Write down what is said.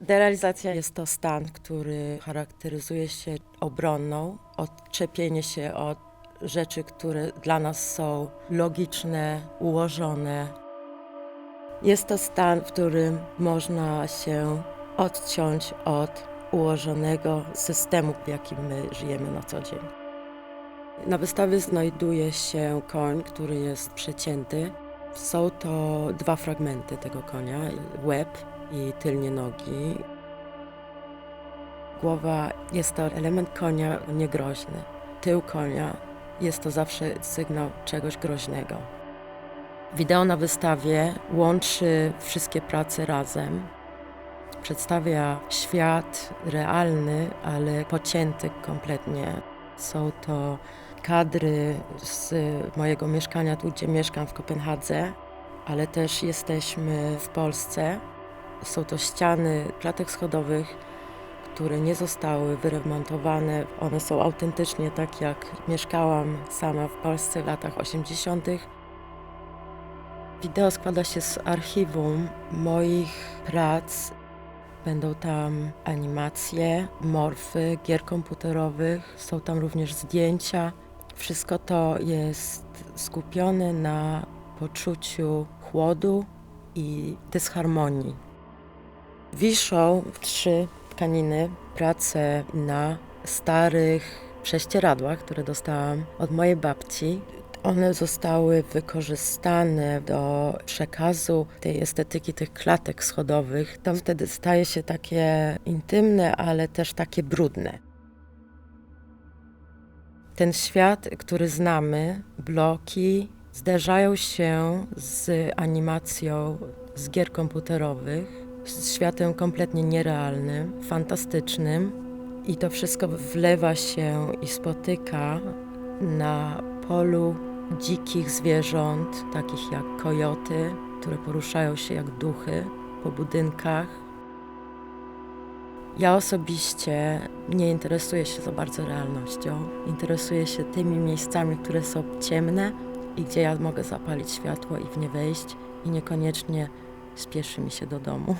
Derealizacja jest to stan, który charakteryzuje się obronną, odczepienie się od rzeczy, które dla nas są logiczne, ułożone. Jest to stan, w którym można się odciąć od ułożonego systemu, w jakim my żyjemy na co dzień. Na wystawie znajduje się koń, który jest przecięty. Są to dwa fragmenty tego konia: łeb i tylnie nogi. Głowa jest to element konia niegroźny. Tył konia jest to zawsze sygnał czegoś groźnego. Wideo na wystawie łączy wszystkie prace razem. Przedstawia świat realny, ale pocięty kompletnie. Są to kadry z mojego mieszkania, tu gdzie mieszkam w Kopenhadze, ale też jesteśmy w Polsce. Są to ściany klatek schodowych, które nie zostały wyremontowane. One są autentycznie tak, jak mieszkałam sama w Polsce w latach 80. Wideo składa się z archiwum moich prac. Będą tam animacje, morfy, gier komputerowych, są tam również zdjęcia. Wszystko to jest skupione na poczuciu chłodu i dysharmonii. Wiszą trzy tkaniny, prace na starych prześcieradłach, które dostałam od mojej babci. One zostały wykorzystane do przekazu tej estetyki tych klatek schodowych. To wtedy staje się takie intymne, ale też takie brudne. Ten świat, który znamy, bloki, zderzają się z animacją z gier komputerowych, z światem kompletnie nierealnym, fantastycznym. I to wszystko wlewa się i spotyka na polu dzikich zwierząt, takich jak kojoty, które poruszają się jak duchy po budynkach. Ja osobiście nie interesuję się za bardzo realnością. Interesuję się tymi miejscami, które są ciemne i gdzie ja mogę zapalić światło i w nie wejść i niekoniecznie spieszy mi się do domu.